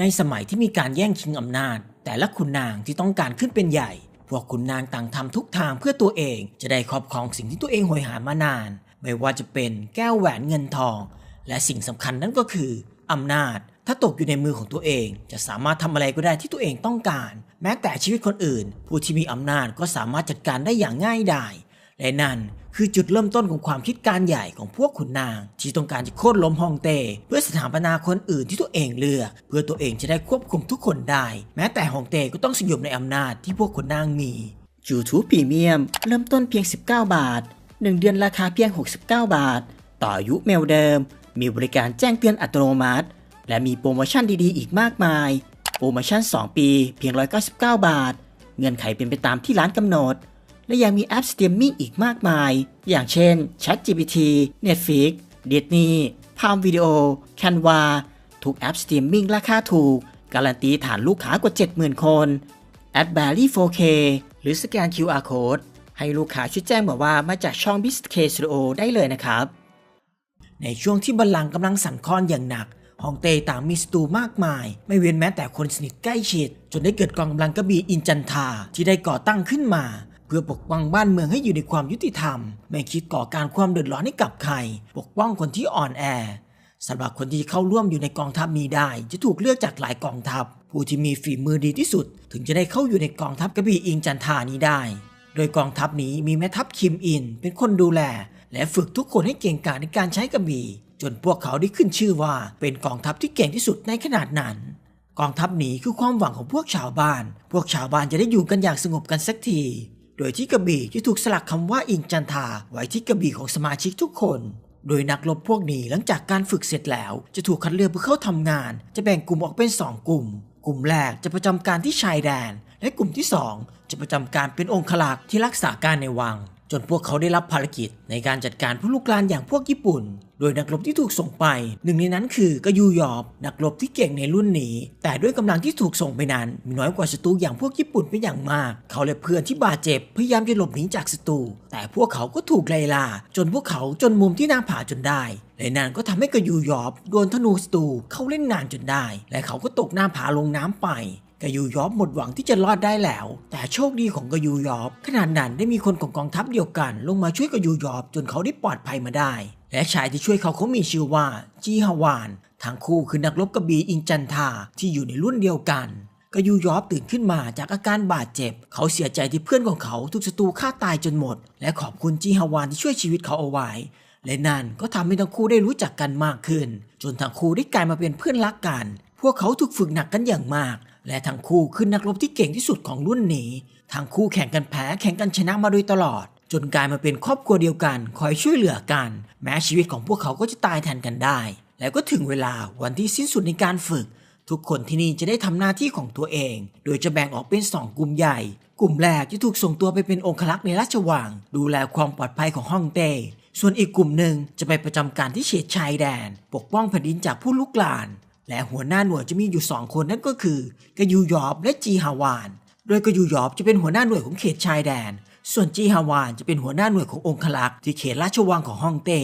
ในสมัยที่มีการแย่งชิงอำนาจ แต่ละขุนนางที่ต้องการขึ้นเป็นใหญ่ พวกขุนนางต่างทำทุกทางเพื่อตัวเองจะได้ครอบครองสิ่งที่ตัวเองหอยหามานาน ไม่ว่าจะเป็นแก้วแหวนเงินทอง และสิ่งสำคัญนั่นก็คืออำนาจ ถ้าตกอยู่ในมือของตัวเอง จะสามารถทำอะไรก็ได้ที่ตัวเองต้องการ แม้แต่ชีวิตคนอื่น ผู้ที่มีอำนาจก็สามารถจัดการได้อย่างง่ายดายและนั่น คือจุดเริ่มต้นของความคิดการใหญ่ของพวกขุนนาง ที่ต้องการจะโค่นล้มฮองเต้เพื่อสถาปนาคนอื่นที่ตัวเองเลือกเพื่อตัวเองจะได้ควบคุมทุกคนได้ แม้แต่ฮองเต้ก็ต้องสยบในอำนาจที่พวกขุนนางมี YouTube Premium เริ่มต้นเพียง 19 บาท 1 เดือนราคาเพียง 69 บาท ต่ออายุเมลเดิม มีบริการแจ้งเตือนอัตโนมัติ และมีโปรโมชั่นดีๆ อีกมากมาย โปรโมชั่น 2 ปี เพียง 199 บาท เงื่อนไขเป็นไปตามที่ร้านกำหนด และยังมีแอปสตรีมมิ่งอีกมากมาย อย่างเช่น ChatGPT Netflix Disney Prime Video Canva ทุกแอปสตรีมมิ่งราคาถูก การันตีฐานลูกค้ากว่า 70,000 คนแอด b a r r y 4K หรือสแกน QR Code ให้ลูกค้าช่วยแจ้งบอกว่ามาจากช่อง b i s k Studio ได้เลยนะครับ ในช่วงที่บัลลังก์กำลังสั่นคลอนอย่างหนักฮองเต้ต่างมีศัตรูมากมาย ไม่เว้นแม้แต่คนสนิทใกล้ชิด จนได้เกิดกองกำลังกระบี่อินจันทาที่ได้ก่อตั้งขึ้นมา เพื่อปกป้องบ้านเมืองให้อยู่ในความยุติธรรม ไม่คิดก่อการความเดือดร้อนให้กับใคร ปกป้องคนที่อ่อนแอสำหรับคนที่เข้าร่วมอยู่ในกองทัพนี้ได้ จะถูกเลือกจากหลายกองทัพ ผู้ที่มีฝีมือดีที่สุด ถึงจะได้เข้าอยู่ในกองทัพกระบี่อิงจันทานี้ได้ โดยกองทัพนี้มีแม่ทัพคิมอิน เป็นคนดูแล และฝึกทุกคนให้เก่งกาจในการใช้กระบี่ จนพวกเขาได้ขึ้นชื่อว่า เป็นกองทัพที่เก่งที่สุดในขนาดนั้นกองทัพนี้คือความหวังของพวกชาวบ้าน พวกชาวบ้านจะได้อยู่กันอย่างสงบกันสักที โดยที่กระบี่จะถูกสลักคำว่าอิงจันทาไว้ที่กระบี่ของสมาชิกทุกคน โดยนักรบพวกนี้หลังจากการฝึกเสร็จแล้ว จะถูกคัดเลือกเพื่อเข้าทำงาน จะแบ่งกลุ่มออกเป็น 2 กลุ่ม กลุ่มแรกจะประจำการที่ชายแดน และกลุ่มที่ 2 จะประจำการเป็นองคลักษ์ที่รักษาการในวัง จนพวกเขาได้รับภารกิจในการจัดการผู้ลุกลานอย่างพวกญี่ปุ่น โดยนักรบที่ถูกส่งไป หนึ่งในนั้นคือกยูยอบนักรบที่เก่งในรุ่นนี้ แต่ด้วยกำลังที่ถูกส่งไปนั้น มีน้อยกว่าศัตรูอย่างพวกญี่ปุ่นเป็นอย่างมาก เขาและเพื่อนที่บาดเจ็บพยายามจะหลบหนีจากศัตรูแต่พวกเขาก็ถูกไล่ล่าจนพวกเขาจนมุมที่หน้าผาจนได้และนั่นก็ทำให้กยูยอบโดนธนูศัตรูเข้าเล่นงานจนได้ และเขาก็ตกหน้าผาลงน้ำไป กายูยอบหมดหวังที่จะรอดได้แล้ว แต่โชคดีของกายูยอบขนาดนั้นได้มีคนของกองทัพเดียวกัน ลงมาช่วยกายูยอบจนเขาได้ปลอดภัยมาได้ และชายที่ช่วยเขาเขามีชื่อว่าจีฮาวานทั้งคู่คือนักรบกระบี่อิงจันทาที่อยู่ในรุ่นเดียวกันกยูยอบตื่นขึ้นมาจากอาการบาดเจ็บ เขาเสียใจที่เพื่อนของเขาถูกศัตรูฆ่าตายจนหมด และขอบคุณจีฮาวานที่ช่วยชีวิตเขาเอาไว้ และนั่นก็ทำให้ทั้งคู่ได้รู้จักกันมากขึ้น จนทั้งคู่ได้กลายมาเป็นเพื่อนรักกัน พวกเขาถูกฝึกหนักกันอย่างมาก และทั้งคู่คือนักรบที่เก่งที่สุดของรุ่นนี้ ทั้งคู่แข่งกันแพ้แข่งกันชนะมาโดยตลอด จนกลายมาเป็นครอบครัวเดียวกัน คอยช่วยเหลือกัน แม้ชีวิตของพวกเขาก็จะตายแทนกันได้ แล้วก็ถึงเวลาวันที่สิ้นสุดในการฝึก ทุกคนที่นี่จะได้ทำหน้าที่ของตัวเอง โดยจะแบ่งออกเป็น2กลุ่มใหญ่ กลุ่มแรกจะถูกส่งตัวไปเป็นองครักษ์ในราชวัง ดูแลความปลอดภัยของฮ่องเต้ส่วนอีกกลุ่มหนึ่งจะไปประจำการที่เขตชายแดน ปกป้องแผ่นดินจากผู้ลุกลาน และหัวหน้าหน่วยจะมีอยู่ 2 คนนั่นก็คือกยูยอบและจีฮาวาน โดยกยูยอบจะเป็นหัวหน้าหน่วยของเขตชายแดน ส่วนจีฮาวานจะเป็นหัวหน้าหน่วยขององคลักษ์ที่เขตราชวังของฮ่องเต้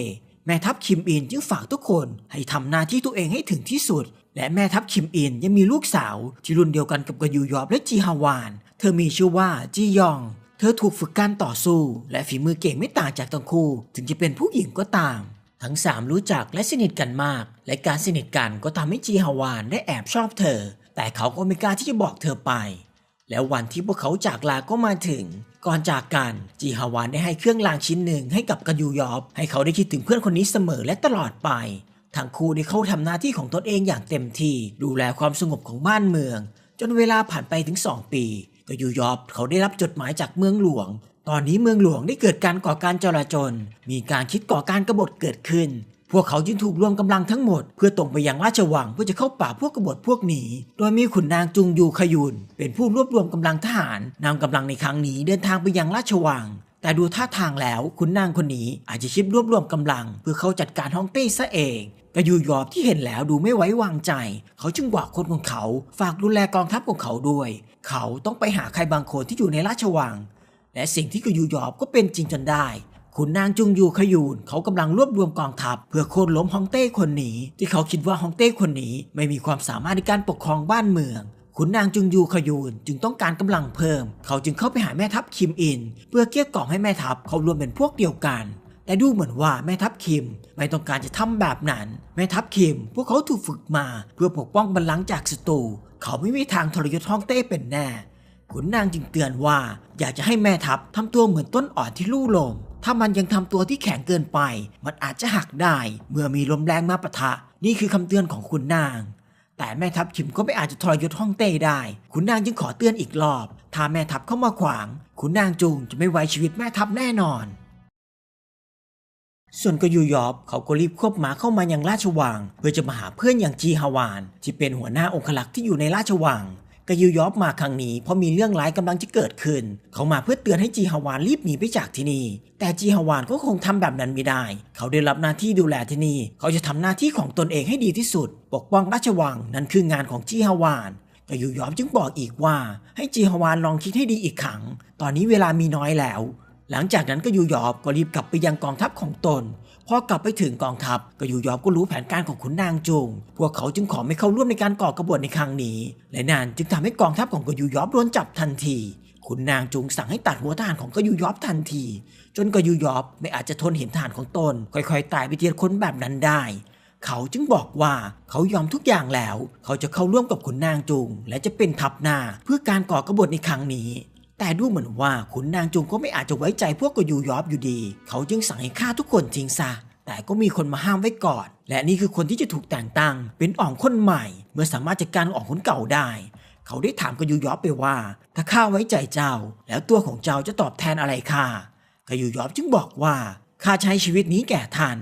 แม่ทัพคิมอินจึงฝากทุกคนให้ทำหน้าที่ตัวเองให้ถึงที่สุด และแม่ทัพคิมอินยังมีลูกสาวที่รุ่นเดียวกันกับกยูยอบและจีฮาวาน เธอมีชื่อว่าจียอง เธอถูกฝึกการต่อสู้ และฝีมือเก่งไม่ต่างจากทั้งคู่ ถึงจะเป็นผู้หญิงก็ตาม ทั้งสามรู้จักและสนิทกันมาก และการสนิทกันก็ทำให้จีฮาวานได้แอบชอบเธอ แต่เขาก็ไม่กล้าที่จะบอกเธอไป แล้ววันที่พวกเขาจากลาก็มาถึง ก่อนจากกันจีฮาวานได้ให้เครื่องรางชิ้นหนึ่งให้กับกายูยอบ ให้เขาได้คิดถึงเพื่อนคนนี้เสมอและตลอดไปทั้งคู่ได้เข้าทำหน้าที่ของตนเองอย่างเต็มที่ ดูแลความสงบของบ้านเมือง จนเวลาผ่านไปถึง 2 ปีกายูยอบเขาได้รับจดหมายจากเมืองหลวง ตอนนี้เมืองหลวงได้เกิดการก่อการจลาจล มีการคิดก่อการกบฏเกิดขึ้น พวกเขาจึงถูกรวมกำลังทั้งหมด เพื่อตรงไปยังราชวังเพื่อจะเข้าป่าพวกกบฏพวกนี้ โดยมีขุนนางจุงยูขยุนเป็นผู้รวบรวมกำลังทหารนำกำลังในครั้งนี้เดินทางไปยังราชวัง แต่ดูท่าทางแล้วขุนนางคนนี้อาจจะชิดรวบรวมกำลัง เพื่อเขาจัดการฮ่องเต้ซะเองกายูยอบที่เห็นแล้วดูไม่ไว้วางใจ เขาจึงบอกคนของเขา ฝากดูแลกองทัพของเขาด้วย เขาต้องไปหาใครบางคนที่อยู่ในราชวัง และสิ่งที่กายูยอบก็เป็นจริงจนได้ขุนนางจุงยูขยูนเขากำลังรวบรวมกองทัพเพื่อโค่นล้มฮองเต้คนนี้ ที่เขาคิดว่าฮองเต้คนนี้ไม่มีความสามารถในการปกครองบ้านเมืองขุนนางจุงยูขยูนจึงต้องการกำลังเพิ่ม เขาจึงเข้าไปหาแม่ทัพคิมอิน เพื่อเกลี้ยกล่อมให้แม่ทัพเขารวมเป็นพวกเดียวกัน แต่ดูเหมือนว่าแม่ทัพคิมไม่ต้องการจะทำแบบนั้น แม่ทัพคิม พวกเขาถูกฝึกมาเพื่อปกป้องบัลลังก์จากศัตรูเขาไม่มีทางทรยศฮ่องเต้เป็นแน่ ขุนนางจึงเตือนว่า อยากจะให้แม่ทัพทำตัวเหมือนต้นอ่อนที่ลู่ลม ถ้ามันยังทำตัวที่แข็งเกินไป มันอาจจะหักได้ เมื่อมีลมแรงมาปะทะ นี่คือคำเตือนของขุนนาง แต่แม่ทัพคิมก็ไม่อาจจะทรยศฮ่องเต้ได้ขุนนางจึงขอเตือนอีกรอบ ถ้าแม่ทัพเข้ามาขวางขุนนางจุงจะไม่ไว้ชีวิตแม่ทัพแน่นอนส่วนกยูยอบเขาก็รีบควบม้าเข้ามายังราชวัง เพื่อจะมาหาเพื่อนอย่างจีฮาวาน ที่เป็นหัวหน้าองคลักษ์ที่อยู่ในราชวัง กยูยอบมาครั้งนี้เพราะมีเรื่องร้ายกำลังจะเกิดขึ้น เขามาเพื่อเตือนให้จีฮาวานรีบหนีไปจากที่นี่ แต่จีฮาวานก็คงทำแบบนั้นไม่ได้ เขาได้รับหน้าที่ดูแลที่นี่ เขาจะทำหน้าที่ของตนเองให้ดีที่สุด ปกป้องราชวังนั่นคืองานของจีฮาวานกยูยอบจึงบอกอีกว่า ให้จีฮวานลองคิดให้ดีอีกครั้ง ตอนนี้เวลามีน้อยแล้ว หลังจากนั้นก็ยูยอบก็รีบกลับไปยังกองทัพของตน พอกลับไปถึงกองทัพก็ยูยอบก็รู้แผนการของขุนนางจง พวกเขาจึงขอไม่เข้าร่วมในการก่อกบฏในครั้งนี้ และนั่นจึงทำให้กองทัพของกยูยอบโดนจับทันทีขุนนางจงสั่งให้ตัดหัวทหารของกยูยอบทันที จนกยูยอบไม่อาจจะทนเห็นทหารของตน ค่อยๆตายไปทีละคนแบบนั้นได้ เขาจึงบอกว่าเขายอมทุกอย่างแล้ว เขาจะเข้าร่วมกับขุนนางจุง และจะเป็นทัพหน้าเพื่อการก่อกบฏในครั้งนี้ แต่ดูเหมือนว่าขุนนางจุงก็ไม่อาจจะไว้ใจพวกกยูยอบอยู่ดี เขาจึงสั่งให้ฆ่าทุกคนทิ้งซะแต่ก็มีคนมาห้ามไว้ก่อน และนี่คือคนที่จะถูกแต่งตั้ง เป็นอ่องคนใหม่ เมื่อสามารถจัดการอ่องคนเก่าได้ เขาได้ถามกยูยอบไปว่า ถ้าข้าไว้ใจเจ้า แล้วตัวของเจ้าจะตอบแทนอะไรข้ากยูยอบจึงบอกว่าข้าใช้ชีวิตนี้แก่ท่าน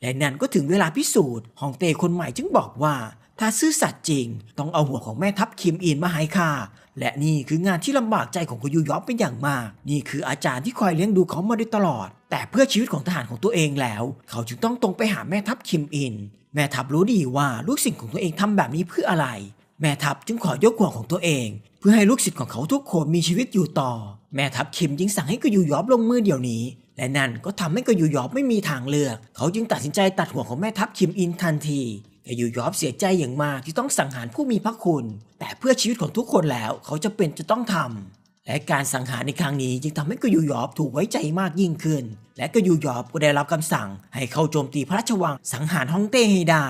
และนั่นก็ถึงเวลาพิสูจน์ฮองเต้คนใหม่จึงบอกว่า ถ้าซื่อสัตย์จริง ต้องเอาหัวของแม่ทัพคิมอินมาให้ข้าและนี่คืองานที่ลำบากใจของกยูยอบเป็นอย่างมาก นี่คืออาจารย์ที่คอยเลี้ยงดูเขามาโดยตลอด แต่เพื่อชีวิตของทหารของตัวเองแล้ว เขาจึงต้องตรงไปหาแม่ทัพคิมอิน แม่ทัพรู้ดีว่าลูกศิษย์ของตัวเองทำแบบนี้เพื่ออะไร แม่ทัพจึงขอยกหัวของตัวเอง เพื่อให้ลูกศิษย์ของเขาทุกคนมีชีวิตอยู่ต่อ แม่ทัพคิมจึงสั่งให้กยูยอบลงมือเดี๋ยวนี้ และนั่นก็ทำให้กยูยอบไม่มีทางเลือก เขาจึงตัดสินใจตัดหัวของแม่ทัพคิมอินทันที กยูยอบเสียใจอย่างมากที่ต้องสังหารผู้มีพระคุณ แต่เพื่อชีวิตของทุกคนแล้วเขาจะเป็นจะต้องทำและการสังหารในครั้งนี้จึงทำให้กยูยอบถูกไว้ใจมากยิ่งขึ้น และกยูยอบก็ได้รับคำสั่ง ให้เข้าโจมตีพระราชวังสังหารฮ่องเต้ให้ได้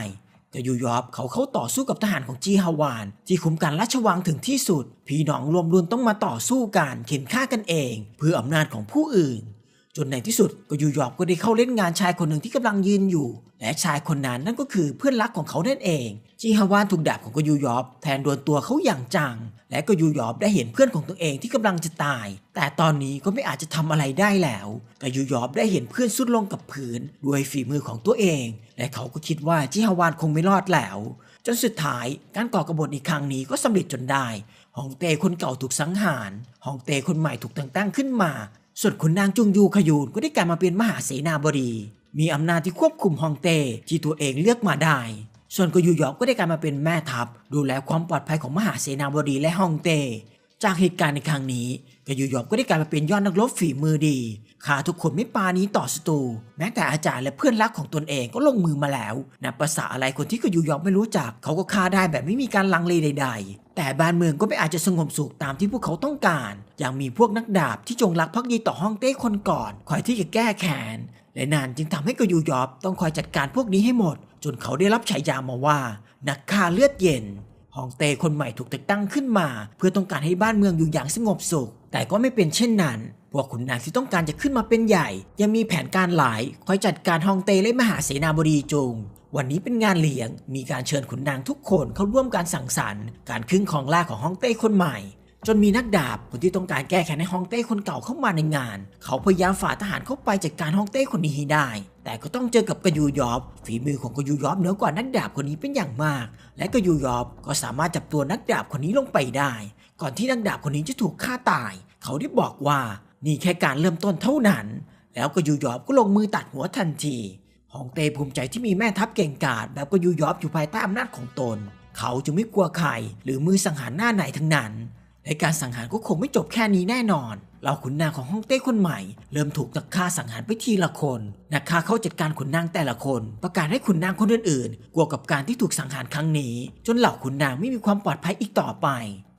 กยูยอบเขาเข้าต่อสู้กับทหารของจีฮาวาน ที่คุมการราชวังถึงที่สุด พี่น้องรวมรุนต้องมาต่อสู้กันเข็นฆ่ากันเอง เพื่ออำนาจของผู้อื่น จนในที่สุดกยูยอบก็ได้เข้าเล่นงานชายคนหนึ่งที่กำลังยืนอยู่ และชายคนนั้นนั่นก็คือเพื่อนรักของเขานั่นเองจีฮาวานถูกดาบของกยูยอบแทนโดนตัวเขาอย่างจัง และกยูยอบได้เห็นเพื่อนของตัวเองที่กำลังจะตาย แต่ตอนนี้ก็ไม่อาจจะทำอะไรได้แล้วกยูยอบได้เห็นเพื่อนสุดลงกับพื้นด้วยฝีมือของตัวเอง และเขาก็คิดว่าจีฮาวานคงไม่รอดแล้วจนสุดท้ายการก่อกบฏในครั้งนี้ก็สำเร็จจนได้ ฮองเต้คนเก่าถูกสังหาร ฮองเต้คนใหม่ถูกแต่งตั้งขึ้นมา ส่วนขุนนางจุงยูขยูนก็ได้กลายมาเป็นมหาเสนาบดี มีอำนาจที่ควบคุมฮองเต้ที่ตัวเองเลือกมาได้ ส่วนกยูยอกก็ได้กลายมาเป็นแม่ทัพ ดูแลความปลอดภัยของมหาเสนาบดีและฮองเต้ จากเหตุการณ์ในครั้งนี้กยูยอกก็ได้กลายมาเป็นยอดนักรบฝีมือดีฆ่าทุกคนไม่ปานี้ต่อศัตรูแม้แต่อาจารย์และเพื่อนรักของตนเองก็ลงมือมาแล้วนับภาษาอะไรคนที่กยูยอกไม่รู้จัก เขาก็ฆ่าได้แบบไม่มีการลังเลใด ๆ แต่บ้านเมืองก็ไม่อาจจะสงบสุขตามที่พวกเขาต้องการยังมีพวกนักดาบที่จงรักภักดีต่อฮ่องเต้คนก่อนคอยที่จะแก้แค้นและนานจึงทำให้กยูยอบต้องคอยจัดการพวกนี้ให้หมด จนเขาได้รับฉายามาว่า นักฆ่าเลือดเย็น ฮองเต้คนใหม่ถูกแต่งตั้งขึ้นมา เพื่อต้องการให้บ้านเมืองอยู่อย่างสงบสุข แต่ก็ไม่เป็นเช่นนั้น พวกขุนนางที่ต้องการจะขึ้นมาเป็นใหญ่ ยังมีแผนการหลายคอยจัดการฮองเต้และมหาเสนาบดีจงวันนี้เป็นงานเลี้ยง มีการเชิญขุนนางทุกคนเข้าร่วมการสังสรรค์ การขึ้นของล่าของฮองเต้คนใหม่ จนมีนักดาบคนที่ต้องการแก้แค้นให้ฮองเต้คนเก่าเข้ามาในงาน เขาพยายามฝ่าทหารเข้าไปจัดการฮองเต้คนนี้ให้ได้ แต่ก็ต้องเจอกับกยูยอบฝีมือของกยูยอบเหนือกว่านักดาบคนนี้เป็นอย่างมาก และกยูยอบก็สามารถจับตัวนักดาบคนนี้ลงไปได้ ก่อนที่นักดาบคนนี้จะถูกฆ่าตาย เขาได้บอกว่านี่แค่การเริ่มต้นเท่านั้น แล้วกยูยอบก็ลงมือตัดหัวทันทีฮองเต้ภูมิใจที่มีแม่ทัพเก่งกาจแบบกยูยอบอยู่ภายใต้อำนาจของตน เขาจึงไม่กลัวใครหรือมือสังหารหน้าไหนทั้งนั้น และการสังหารก็คงไม่จบแค่นี้แน่นอนเราขุนนางของฮ่องเต้คนใหม่ เริ่มถูกนักฆ่าสังหารไปทีละคนนักฆ่าเข้าจัดการขุนนางแต่ละคน ประกาศให้ขุนนางคนอื่นๆกลัวกับการที่ถูกสังหารครั้งนี้ จนเหล่าขุนนางไม่มีความปลอดภัยอีกต่อไป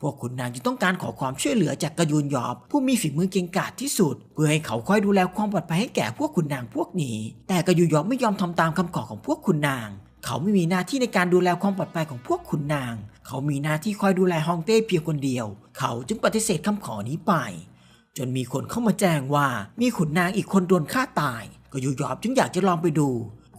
พวกขุนนางจึงต้องการขอความช่วยเหลือจากกระยูนยอบ ผู้มีฝีมือเก่งกาจที่สุด เพื่อให้เขาคอยดูแลความปลอดภัยให้แก่พวกขุนนางพวกนี้ แต่กระยูนยอบไม่ยอมทำตามคำขอของพวกขุนนางเขาไม่มีหน้าที่ในการดูแลความปลอดภัยของพวกขุนนาง เขามีหน้าที่คอยดูแลฮองเต้เพียงคนเดียว เขาจึงปฏิเสธคำขอนี้ไป จนมีคนเข้ามาแจ้งว่ามีขุนนางอีกคนโดนฆ่าตาย ก็ยูยอบจึงอยากจะลองไปดู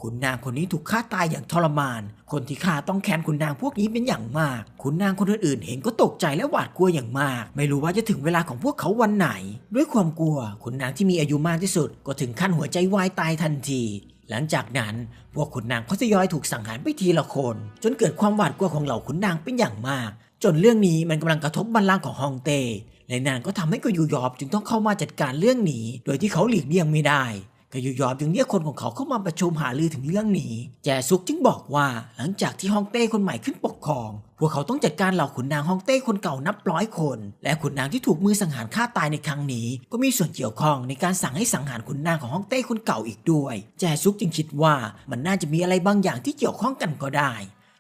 ขุนนางคนนี้ถูกฆ่าตายอย่างทรมาน คนที่ฆ่าต้องแค้นขุนนางพวกนี้เป็นอย่างมาก ขุนนางคนอื่นๆ เห็นก็ตกใจและหวาดกลัวอย่างมาก ไม่รู้ว่าจะถึงเวลาของพวกเขาวันไหน ด้วยความกลัว ขุนนางที่มีอายุมากที่สุด ก็ถึงขั้นหัวใจวายตายทันที หลังจากนั้นพวกขุนนางก็ทยอยถูกสังหารไปทีละคน จนเกิดความหวาดกลัวของเหล่าขุนนางเป็นอย่างมาก จนเรื่องนี้มันกำลังกระทบบัลลังก์ของฮองเต้และนั่นก็ทำให้กยูยอบจึงต้องเข้ามาจัดการเรื่องนี้ โดยที่เขาหลีกเลี่ยงไม่ได้ ก็ยูยอบจึงเรียกคนของเขาเข้ามาประชุมหารือถึงเรื่องนี้ แจซุกจึงบอกว่าหลังจากที่ฮองเต้คนใหม่ขึ้นปกครอง พวกเขาต้องจัดการเหล่าขุนนางฮองเต้คนเก่านับร้อยคน และขุนนางที่ถูกมือสังหารฆ่าตายในครั้งนี้ ก็มีส่วนเกี่ยวข้องในการสั่งให้สังหารขุนนางของฮองเต้คนเก่าอีกด้วย แจซุกจึงคิดว่ามันน่าจะมีอะไรบางอย่างที่เกี่ยวข้องกันก็ได้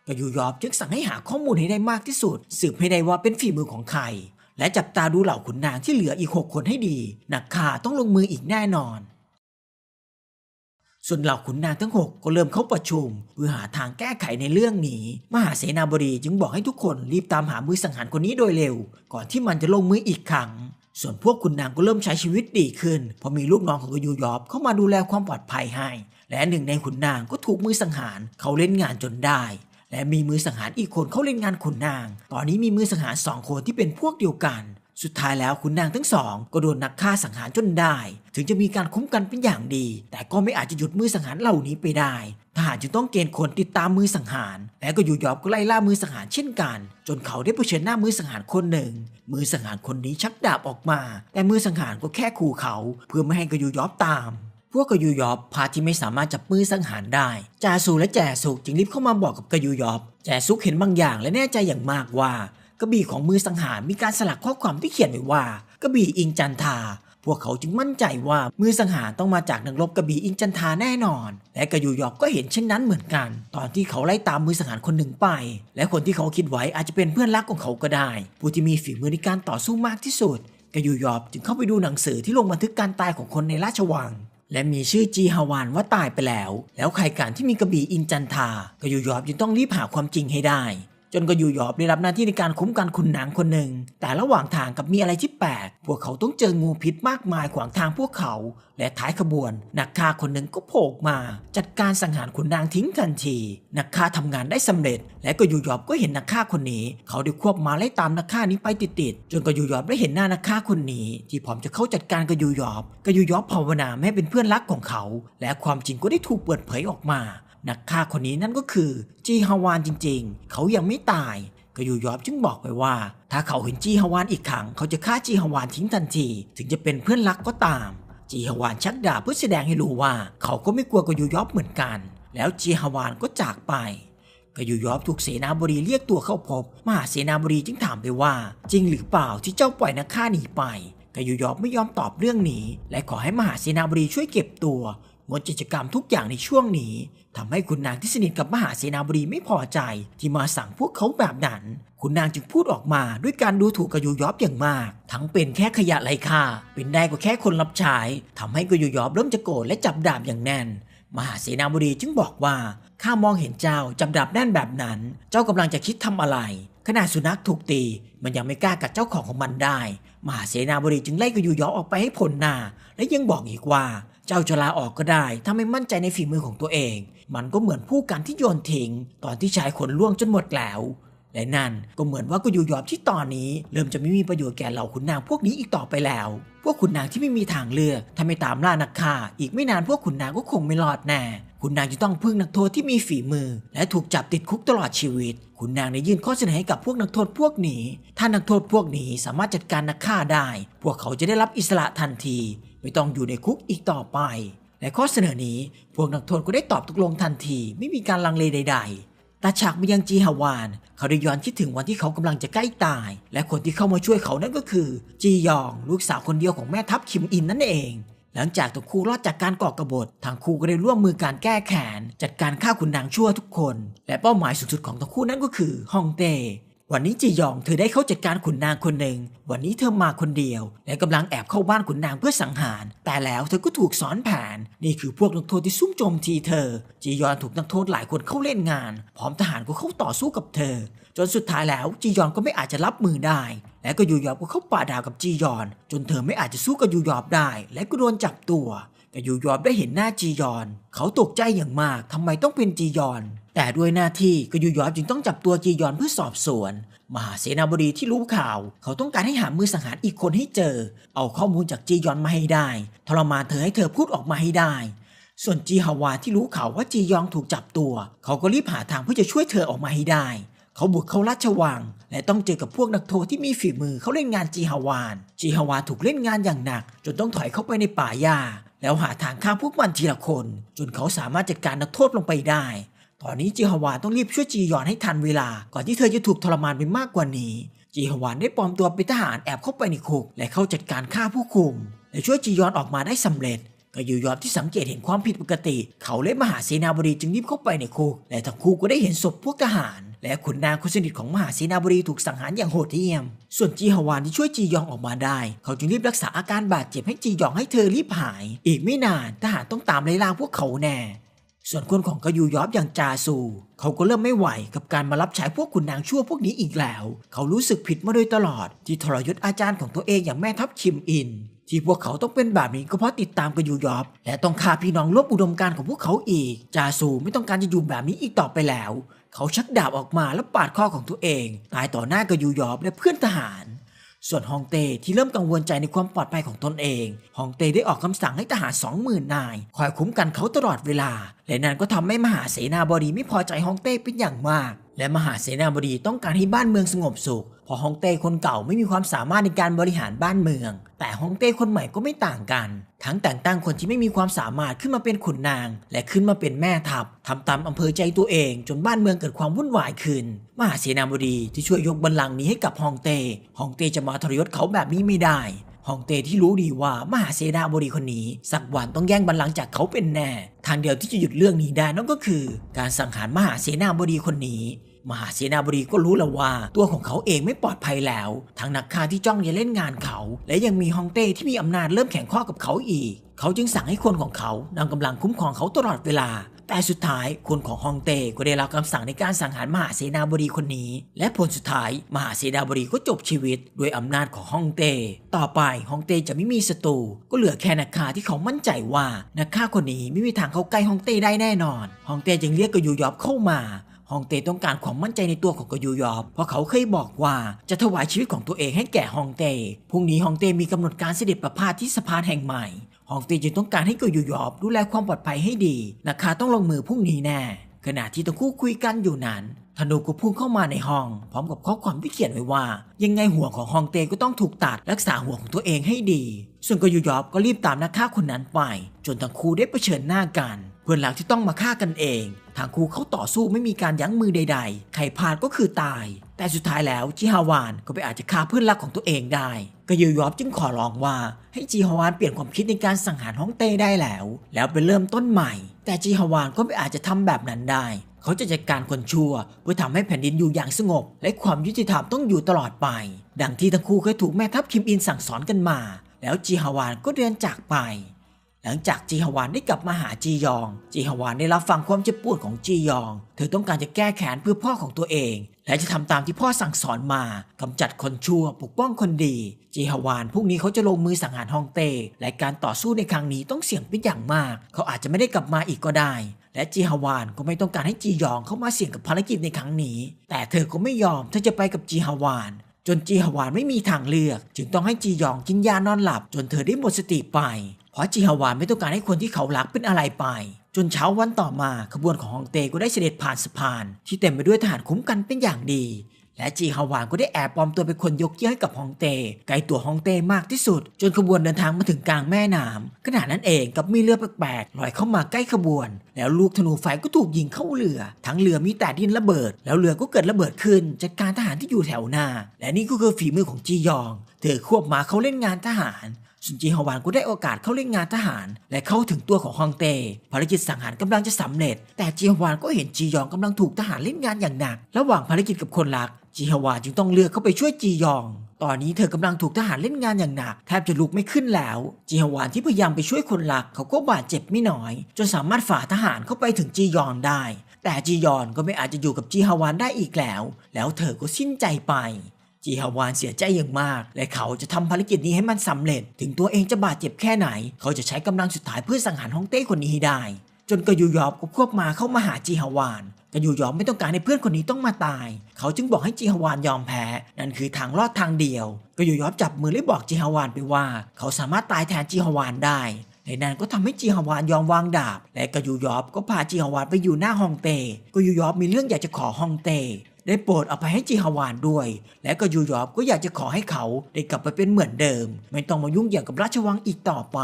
ก็ยูยอบจึงสั่งให้หาข้อมูลให้ได้มากที่สุด สืบให้ได้ว่าเป็นฝีมือของใครและจับตาดูเหล่าขุนนางที่เหลืออีก6คนให้ดี นักข่าต้องลงมืออีกแน่นอน ส่วนเหล่าขุนนางทั้ง 6 ก็เริ่มเข้าประชุม เพื่อหาทางแก้ไขในเรื่องนี้ มหาเสนาบดีจึงบอกให้ทุกคนรีบตามหามือสังหารคนนี้โดยเร็ว ก่อนที่มันจะลงมืออีกครั้งส่วนพวกขุนนางก็เริ่มใช้ชีวิตดีขึ้นเพราะมีลูกน้องของกยูยอบเข้ามาดูแลความปลอดภัยให้ และหนึ่งในขุนนางก็ถูกมือสังหารเขาเล่นงานจนได้ และมีมือสังหารอีกคนเขาเล่นงานขุนนาง ตอนนี้มีมือสังหารสองคนที่เป็นพวกเดียวกัน สุดท้ายแล้วขุนนางทั้งสองก็โดนนักฆ่าสังหารจนได้ ถึงจะมีการคุ้มกันเป็นอย่างดี แต่ก็ไม่อาจจะหยุดมือสังหารเหล่านี้ไปได้ทหารจึงต้องเกณฑ์คนติดตามมือสังหาร และก็อยู่ยอบก็ไล่ล่ามือสังหารเช่นกัน จนเขาได้เผชิญหน้ามือสังหารคนหนึ่ง มือสังหารคนนี้ชักดาบออกมา แต่มือสังหารก็แค่ขู่เขา เพื่อไม่ให้กยูยอบตามพวกกยูยอบพาที่ไม่สามารถจับมือสังหารได้จาซูและแจสุกจึงรีบเข้ามาบอกกับกยูยอบแจสุกเห็นบางอย่างและแน่ใจอย่างมากว่า กระบี่ของมือสังหารมีการสลักข้อความที่เขียนไว้ว่ากระบี่อิงจันทา พวกเขาจึงมั่นใจว่ามือสังหารต้องมาจากนักรบกระบี่อิงจันทาแน่นอน และกระยูยอบก็เห็นเช่นนั้นเหมือนกัน ตอนที่เขาไล่ตามมือสังหารคนหนึ่งไป และคนที่เขาคิดไว้อาจจะเป็นเพื่อนรักของเขาก็ได้ ผู้ที่มีฝีมือในการต่อสู้มากที่สุดกระยูยอบจึงเข้าไปดูหนังสือที่ลงบันทึกการตายของคนในราชวังและมีชื่อจีฮาวานว่าตายไปแล้ว แล้วใครการที่มีกระบี่อินจันทากยูยอบจึงต้องรีบหาความจริงให้ได้ จนก็ยูยอบได้รับหน้าที่ในการคุ้มกันคุณนางคนหนึ่ง แต่ระหว่างทางกับมีอะไรที่แปลกพวกเขาต้องเจองูพิษมากมายขวางทางพวกเขา และท้ายขบวน นักฆ่าคนหนึ่งก็โผล่มา จัดการสังหารคุณนางทิ้งทันที นักฆ่าทำงานได้สำเร็จ และก็ยูยอบก็เห็นนักฆ่าคนนี้ เขาได้ควบมาไล่ตามนักฆ่านี้ไปติดๆจนก็ยูยอบได้เห็นหน้านักฆ่าคนนี้ ที่พร้อมจะเข้าจัดการกยูยอบก็ยูยอบภาวนาไม่ให้เป็นเพื่อนรักของเขา และความจริงก็ได้ถูกเปิดเผยออกมา นักฆ่าคนนี้นั่นก็คือจีฮาวานจริงๆ เขายังไม่ตายก็ยูยอบจึงบอกไปว่า ถ้าเขาเห็นจีฮาวานอีกครั้งเขาจะฆ่าจีฮาวานทิ้งทันที ถึงจะเป็นเพื่อนรักก็ตาม จีฮาวานชักดาบเพื่อแสดงให้รู้ว่า เขาก็ไม่กลัวกยูยอบเหมือนกัน แล้วจีฮาวานก็จากไปกยูยอบถูกเสนาบดีเรียกตัวเข้าพบมหาเสนาบดีจึงถามไปว่า จริงหรือเปล่าที่เจ้าปล่อยนักฆ่าหนีไปกยูยอบไม่ยอมตอบเรื่องนี้ และขอให้มหาเสนาบดีช่วยเก็บตัว งดกิจกรรมทุกอย่างในช่วงนี้ทำให้คุณนางที่สนิทกับมหาเสนาบดีไม่พอใจ ที่มาสั่งพวกเขาแบบนั้น คุณนางจึงพูดออกมาด้วยการดูถูกกยูยอบอย่างมาก ทั้งเป็นแค่ขยะไร้ค่า เป็นได้กว่าแค่คนรับใช้ทำให้กยูยอบเริ่มจะโกรธและจับดาบอย่างแน่น มหาเสนาบดีจึงบอกว่าข้ามองเห็นเจ้าจับดาบแน่นแบบนั้น เจ้ากำลังจะคิดทำอะไรขณะสุนัขถูกตี มันยังไม่กล้ากัดเจ้าของของมันได้ มหาเสนาบดีจึงไล่กยูยอบออกไปให้พ้นหน้า และยังบอกอีกว่า เจ้าจะลาออกก็ได้ ถ้าไม่มั่นใจในฝีมือของตัวเอง มันก็เหมือนผู้กันที่โยนทิ้ง ตอนที่ชายขนล่วงจนหมดแล้ว และนั่นก็เหมือนว่าก็อยู่ยอบที่ตอนนี้ เริ่มจะไม่มีประโยชน์แก่เหล่าขุนนางพวกนี้อีกต่อไปแล้ว พวกขุนนางที่ไม่มีทางเลือกถ้าไม่ตามล่านักฆ่า อีกไม่นานพวกขุนนางก็คงไม่รอดแน่ขุนนางจะต้องพึ่งนักโทษที่มีฝีมือ และถูกจับติดคุกตลอดชีวิตขุนนางได้ยื่นข้อเสนอให้กับพวกนักโทษพวกนี้ ถ้านักโทษพวกนี้สามารถจัดการนักฆ่าได้ พวกเขาจะได้รับอิสระทันที ไม่ต้องอยู่ในคุกอีกต่อไป และข้อเสนอนี้พวกนักโทษก็ได้ตอบตกลงทันที ไม่มีการลังเลใด ๆ ตาฉากมายังจีฮาวาน เขาได้ย้อนคิดถึงวันที่เขากำลังจะใกล้ตาย และคนที่เข้ามาช่วยเขานั่นก็คือ จียอง ลูกสาวคนเดียวของแม่ทัพคิมอินนั่นเอง หลังจากทั้งคู่รอดจากการก่อกบฏทางคู่ก็ได้ร่วมมือการแก้แค้นจัดการฆ่าขุนนางชั่วทุกคน และเป้าหมายสูงสุดของทั้งคู่นั่นก็คือฮองเต วันนี้จียองเธอได้เข้าจัดการขุนนางคนหนึ่ง วันนี้เธอมาคนเดียว และกำลังแอบเข้าบ้านขุนนางเพื่อสังหาร แต่แล้วเธอก็ถูกสอนแผน นี่คือพวกนักโทษที่ซุ่มโจมตีเธอ จียอนถูกนักโทษหลายคนเข้าเล่นงาน พร้อมทหารก็เข้าต่อสู้กับเธอ จนสุดท้ายแล้วจียอนก็ไม่อาจจะรับมือได้ และก็ยูยอบก็เข้าป่าดาวกับจียอน จนเธอไม่อาจจะสู้กับยูยอบได้ และก็โดนจับตัว แต่ยูยอบได้เห็นหน้าจียอน เขาตกใจอย่างมากทำไมต้องเป็นจียอน แต่ด้วยหน้าที่ก็ยูยอบจึงต้องจับตัวจียอนเพื่อสอบสวน มหาเสนาบดีที่รู้ข่าว เขาต้องการให้หามือสังหารอีกคนให้เจอ เอาข้อมูลจากจียอนมาให้ได้ ทรมานเธอให้เธอพูดออกมาให้ได้ ส่วนจีฮาวาที่รู้ข่าวว่าจียองถูกจับตัว เขาก็รีบหาทางเพื่อจะช่วยเธอออกมาให้ได้ เขาบุกเข้าราชวัง และต้องเจอกับพวกนักโทษที่มีฝีมือเขาเล่นงานจีฮาวาน จีฮาวาถูกเล่นงานอย่างหนัก จนต้องถอยเข้าไปในป่าหญ้าแล้วหาทางฆ่าพวกมันทีละคน จนเขาสามารถจัดการนักโทษลงไปได้ ตอนนี้จีฮวานต้องรีบช่วยจียอนให้ทันเวลา ก่อนที่เธอจะถูกทรมานไปมากกว่านี้ จีฮวานได้ปลอมตัวเป็นทหารแอบเข้าไปในคุก และเข้าจัดการฆ่าผู้คุม และช่วยจียอนออกมาได้สำเร็จก็ยูยอนที่สังเกตเห็นความผิดปกติ เขาและมหาเสนาบดีจึงรีบเข้าไปในคุกและทั้งคู่ก็ได้เห็นศพพวกทหาร และขุนนางคนสนิทของมหาเสนาบดีถูกสังหารอย่างโหดเหี้ยม ส่วนจีฮวานที่ช่วยจียองออกมาได้ เขาจึงรีบรักษาอาการบาดเจ็บให้จียองให้เธอรีบหาย อีกไม่นานทหารต้องตามไล่ล่าพวกเขาแน่ ส่วนคนของกยูยอบอย่างจาซู เขาก็เริ่มไม่ไหวกับการมารับใช้พวกขุนนางชั่วพวกนี้อีกแล้ว เขารู้สึกผิดมาโดยตลอด ที่ทรยศอาจารย์ของตัวเองอย่างแม่ทัพคิมอิน ที่พวกเขาต้องเป็นแบบนี้ก็เพราะติดตามกยูยอบและต้องฆ่าพี่น้องร่วมอุดมการของพวกเขาอีก จาซูไม่ต้องการจะอยู่แบบนี้อีกต่อไปแล้ว เขาชักดาบออกมาแล้วปาดคอของตัวเอง ตายต่อหน้ากยูยอบและเพื่อนทหาร ส่วนฮองเต้ที่เริ่มกังวลใจในความปลอดภัยของตนเอง ฮองเต้ได้ออกคำสั่งให้ทหารสองหมื่นนาย คอยคุ้มกันเขาตลอดเวลา และนั่นก็ทำให้มหาเสนาบดีไม่พอใจฮองเต้เป็นอย่างมาก และมหาเสนาบดีต้องการให้บ้านเมืองสงบสุขเพราะฮองเต้คนเก่าไม่มีความสามารถในการบริหารบ้านเมือง แต่ฮองเต้คนใหม่ก็ไม่ต่างกัน ทั้งแต่งตั้งคนที่ไม่มีความสามารถขึ้นมาเป็นขุนนาง และขึ้นมาเป็นแม่ทัพทำตามอำเภอใจตัวเอง จนบ้านเมืองเกิดความวุ่นวายขึ้น มหาเสนาบดีที่ช่วยยกบัลลังก์นี้ให้กับฮองเต้ฮองเต้จะมาทรยศเขาแบบนี้ไม่ได้ฮองเต้ที่รู้ดีว่ามหาเสนาบดีคนนี้ สักวันต้องแย่งบัลลังก์จากเขาเป็นแน่ ทางเดียวที่จะหยุดเรื่องนี้ได้นั่นก็คือ การสังหารมหาเสนาบดีคนนี้ มหาเสนาบดีก็รู้แล้วว่า ตัวของเขาเองไม่ปลอดภัยแล้ว ทั้งนักฆ่าที่จ้องจะเล่นงานเขา และยังมีฮองเต้ที่มีอำนาจเริ่มแข่งข้อกับเขาอีก เขาจึงสั่งให้คนของเขานำกำลังคุ้มครองเขาตลอดเวลา แต่สุดท้ายคนของฮองเต้ก็ได้รับคำสั่งในการสังหารมหาเสนาบดีคนนี้ และผลสุดท้ายมหาเสนาบดีก็จบชีวิตด้วยอำนาจของฮองเต้ต่อไปฮองเต้จะไม่มีศัตรูก็เหลือแค่นักฆ่าที่เขามั่นใจว่านักฆ่าคนนี้ไม่มีทางเข้าใกล้ฮองเต้ได้แน่นอนฮองเต้จึงเรียกกยูยอบเข้ามา ฮองเต้ต้องการความมั่นใจในตัวของกยูยอบ เพราะเขาเคยบอกว่าจะถวายชีวิตของตัวเองให้แก่ฮองเต้พรุ่งนี้ฮองเต้มีกำหนดการเสด็จประพาสที่สะพานแห่งใหม่ฮองเต้จึงต้องการให้กยูยอบดูแลความปลอดภัยให้ดีนะคะต้องลงมือพรุ่งนี้แน่ขณะที่ทั้งคู่คุยกันอยู่นั้นธนูก็พุ่งเข้ามาในห้อง พร้อมกับข้อความที่เขียนไว้ว่า ยังไงหัวของฮองเต้ก็ต้องถูกตัดรักษาหัวของตัวเองให้ดี ส่วนกยูยอบก็รีบตามนักฆ่าคนนั้นไป จนทั้งคู่ได้เผชิญหน้ากัน เพื่อนรักที่ต้องมาฆ่ากันเอง ทางคู่เขาต่อสู้ไม่มีการยั้งมือใด ๆ ใครพลาดก็คือตาย แต่สุดท้ายแล้วจิฮาวานก็ไปอาจจะฆ่าเพื่อนรักของตัวเองได้กยูยอบจึงขอร้องว่าให้จิฮาวานเปลี่ยนความคิดในการสังหารฮ่องเต้ได้แล้ว แล้วไปเริ่มต้นใหม่ แต่จิฮาวานก็ไม่อาจจะทำแบบนั้นได้ เขาจะจัดการคนชั่ว เพื่อทำให้แผ่นดินอยู่อย่างสงบ และความยุติธรรมต้องอยู่ตลอดไป ดังที่ทั้งคู่เคยถูกแม่ทัพคิมอินสั่งสอนกันมา แล้วจีฮาวานก็เดินจากไป หลังจากจีฮวานได้กลับมาหาจียอง จีฮวานได้รับฟังความเจ็บปวดของจียอง เธอต้องการจะแก้แค้นเพื่อพ่อของตัวเอง และจะทำตามที่พ่อสั่งสอนมากำจัดคนชั่วปกป้องคนดี จีฮวานพรุ่งนี้เขาจะลงมือสังหารฮองเต้และการต่อสู้ในครั้งนี้ต้องเสี่ยงเป็นอย่างมาก เขาอาจจะไม่ได้กลับมาอีกก็ได้ และจีฮวานก็ไม่ต้องการให้จียองเข้ามาเสี่ยงกับภารกิจในครั้งนี้ แต่เธอก็ไม่ยอมเธอจะไปกับจีฮวานจนจีฮวานไม่มีทางเลือก จึงต้องให้จียองกินยานอนหลับ จนเธอได้หมดสติไป เพราะจีฮวานไม่ต้องการให้คนที่เขารักเป็นอะไรไป จนเช้าวันต่อมาขบวนของฮองเต้ก็ได้เสด็จผ่านสะพาน ที่เต็มไปด้วยทหารคุ้มกันเป็นอย่างดี และจีฮาวานก็ได้แอบปลอมตัวเป็นคนยกเยี่ยงให้กับฮองเต้ไกลตัวฮองเต้มากที่สุด จนขบวนเดินทางมาถึงกลางแม่น้ำขณะนั้นเองกับมีเรือแปลกๆลอยเข้ามาใกล้ขบวน แล้วลูกธนูไฟก็ถูกยิงเข้าเรือ ทั้งเรือมีแต่ดินระเบิด แล้วเรือก็เกิดระเบิดขึ้นจัดการทหารที่อยู่แถวหน้า และนี่ก็คือฝีมือของจียองเธอควบมาเขาเล่นงานทหาร สุนจีฮวานก็ได้โอกาสเข้าเล่นงานทหาร และเข้าถึงตัวของฮองเต้ภารกิจสังหารกำลังจะสำเร็จ แต่จีฮวานก็เห็นจียองกำลังถูกทหารเล่นงานอย่างหนัก ระหว่างภารกิจกับคนรักจีฮวานจึงต้องเลือกเข้าไปช่วยจียอง ตอนนี้เธอกำลังถูกทหารเล่นงานอย่างหนัก แทบจะลุกไม่ขึ้นแล้ว จีฮวานที่พยายามไปช่วยคนรักเขาก็บาดเจ็บไม่น้อย จนสามารถฝ่าทหารเข้าไปถึงจียองได้ แต่จียอนก็ไม่อาจจะอยู่กับจีฮวานได้อีกแล้ว แล้วเธอก็สิ้นใจไป จีฮาวานเสียใจอย่างมาก และเขาจะทำภารกิจนี้ให้มันสำเร็จ ถึงตัวเองจะบาดเจ็บแค่ไหน เขาจะใช้กำลังสุดท้ายเพื่อสังหารฮ่องเต้คนนี้ให้ได้ จนกยูยอบก็ควบมาเข้ามาหาจีฮาวานกยูยอบไม่ต้องการให้เพื่อนคนนี้ต้องมาตาย เขาจึงบอกให้จีฮาวานยอมแพ้ นั่นคือทางรอดทางเดียวกยูยอบจับมือและบอกจีฮาวานไปว่า เขาสามารถตายแทนจีฮาวานได้ในนั้นก็ทำให้จีฮาวานยอมวางดาบ และกยูยอบก็พาจีฮาวานไปอยู่หน้าฮองเต้กยูยอบมีเรื่องอยากจะขอฮองเต้ ได้โปรดเอาไปให้จีฮาวานด้วย และก็ยูยอบก็อยากจะขอให้เขาได้กลับไปเป็นเหมือนเดิม ไม่ต้องมายุ่งเกี่ยวกับราชวังอีกต่อไป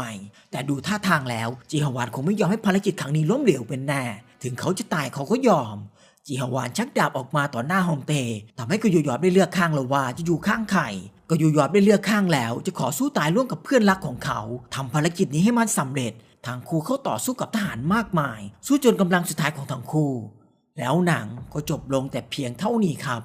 แต่ดูท่าทางแล้วจีฮาวานคงไม่ยอมให้ภารกิจครั้งนี้ล้มเหลวเป็นแน่ ถึงเขาจะตายเขาก็ยอมจีฮาวานชักดาบออกมาต่อหน้าฮองเต้ทำให้กยูยอบได้เลือกข้างแล้วว่าจะอยู่ข้างใครก็ยูยอบได้เลือกข้างแล้ว จะขอสู้ตายร่วมกับเพื่อนรักของเขาทำภารกิจนี้ให้มันสำเร็จทางคู่เข้าต่อสู้กับทหารมากมาย สู้จนกำลังสุดท้ายของทั้งคู่ แล้วหนังก็จบลงแต่เพียงเท่านี้ครับ